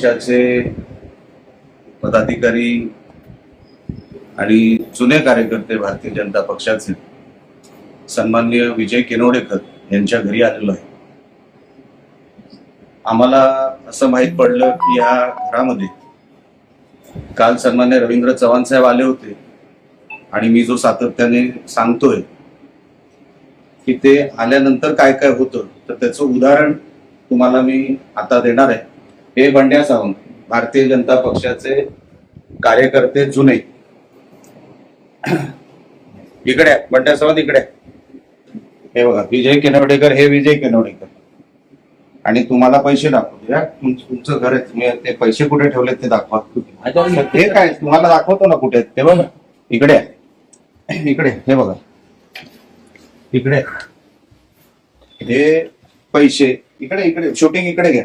पक्षाचे पदाधिकारी आणि जुने कार्यकर्ते भारतीय जनता पक्षाचे सन्माननीय विजय केनोडेकर यांच्या घरी आलेलो आहे. आम्हाला असं माहीत पडलं की या घरामध्ये काल सन्मान्य रवींद्र चव्हाण साहेब आले होते आणि मी जो सातत्याने सांगतोय की ते आल्यानंतर काय काय होतं तर त्याचं उदाहरण तुम्हाला मी आता देणार आहे. हे बंड्या सावंत भारतीय जनता पक्षाचे कार्यकर्ते जुने. इकडे आहे, बंड्या सावंत इकडे. आहे. हे बघा विजय केनवडेकर हे विजय केनवडेकर. आणि तुम्हाला पैसे दाखवतो या तुम- तुमचं घर आहे तुम्ही ते पैसे कुठे ठेवलेत ते दाखवा. हे काय तुम्हाला दाखवतो ना कुठे ते बघा. इकडे आहे. इकडे हे बघा. इकडे. हे पैसे इकडे इकडे शूटिंग इकडे घ्या.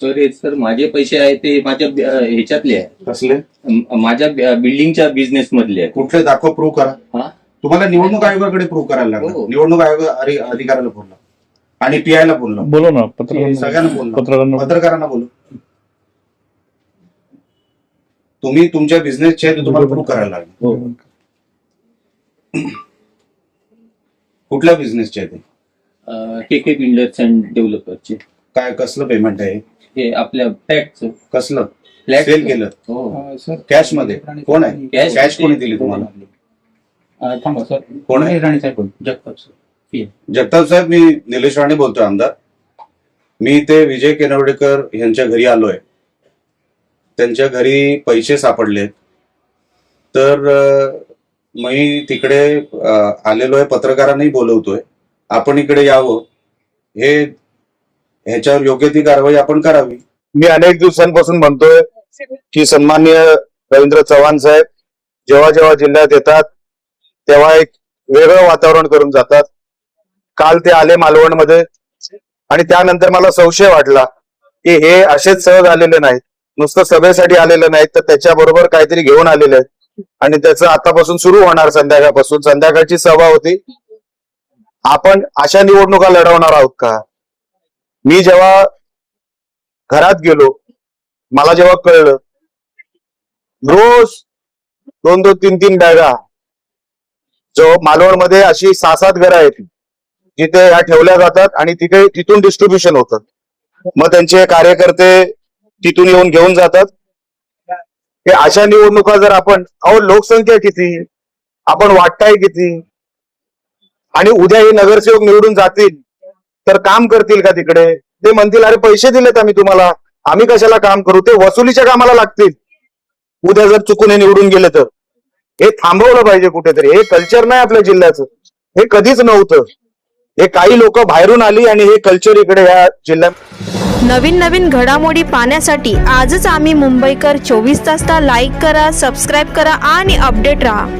सर हे सर माझे पैसे आहेत ते माझ्या बि- ह्याच्यातले आहे. कसले? म- माझ्या बिल्डिंगच्या बिझनेस मधले आहे कुठले दाखव प्रूव्ह करा. हा? तुम्हाला निवडणूक आयोगाकडे प्रूव्ह करायला लागलं हो. निवडणूक आयोग अधि- अधिकाऱ्याला बोलला आणि पीआयला बोललं बोलो ना पत्र सगळ्यांना बोललं पत्रकारांना. पत्रकारांना बोलू. तुम्ही तुमच्या बिझनेसचे आहे ते तुम्हाला प्रूव्ह करायला लागले हो. कुठल्या बिझनेसचे आहे ते? के के बिल्डर्स अँड डेव्हलपरचे काय कसलं पेमेंट आहे? हे आपल्या फ्लॅटचं कसलं? फ्लॅट सेल केलं. हो. कॅशमध्ये? कोण आहे? कॅश कोणी दिली तुम्हाला? अं, थांबा सर. कोण आहे? राणी साहेब जगताप सर. जगताप साहेब मी निलेश राणे बोलतोय आमदार. मी ते विजय केनवडेकर यांच्या घरी आलोय. त्यांच्या घरी पैसे सापडलेत. तर अं, मी तिकडे अं, आलेलो आहे पत्रकारांनाही बोलवतोय. आपण इकडे यावं. हे ह्याच्यावर योग्य ती कारवाई आपण करावी. मी अनेक दिवसांपासून म्हणतोय की सन्माननीय रवींद्र चव्हाण साहेब जेव्हा जेव्हा जिल्ह्यात येतात तेव्हा एक वेगळं वातावरण करून जातात. काल ते आले मालवणमध्ये आणि त्यानंतर मला संशय वाटला की हे असेच सहज आलेले नाहीत. नुसतं सभेसाठी आलेले नाहीत तर त्याच्याबरोबर काहीतरी घेऊन आलेले आहेत. आणि त्याचं आतापासून सुरू होणार संध्याकाळपासून. संध्याकाळची सभा होती. आपण अशा निवडणुका लढवणार आहोत का? मी जेव्हा घरात गेलो मला जेव्हा कळलं रोज दोन दोन तीन तीन बॅगा जो मालवणमध्ये अशी सहा सात घरं आहेत जिथे ह्या ठेवल्या जातात आणि तिथे तिथून डिस्ट्रीब्युशन होतं. मग त्यांचे कार्यकर्ते तिथून येऊन घेऊन जातात. हे अशा निवडणुका जर आपण अहो लोकसंख्या किती आपण वाटताय किती आणि उद्या हे नगरसेवक निवडून जातील तर काम करतील का तिकडे? ते म्हणतील अरे पैसे दिलेत आम्ही तुम्हाला. आम्ही कशाला काम करू? ते वसुलीच्या कामाला लागतील. उद्या जर चुकून हे निवडून गेले तर. हे थांबवलं पाहिजे कुठेतरी. हे कल्चर नाही आपल्या जिल्ह्याचं. हे कधीच नव्हतं. हे काही लोक बाहेरून आली आणि हे कल्चर इकडे या जिल्ह्यात नवीन नवीन घडामोडी पाहण्यासाठी आजच आम्ही मुंबईकर चोवीस तासला लाईक करा सबस्क्राईब करा आणि अपडेट राहा.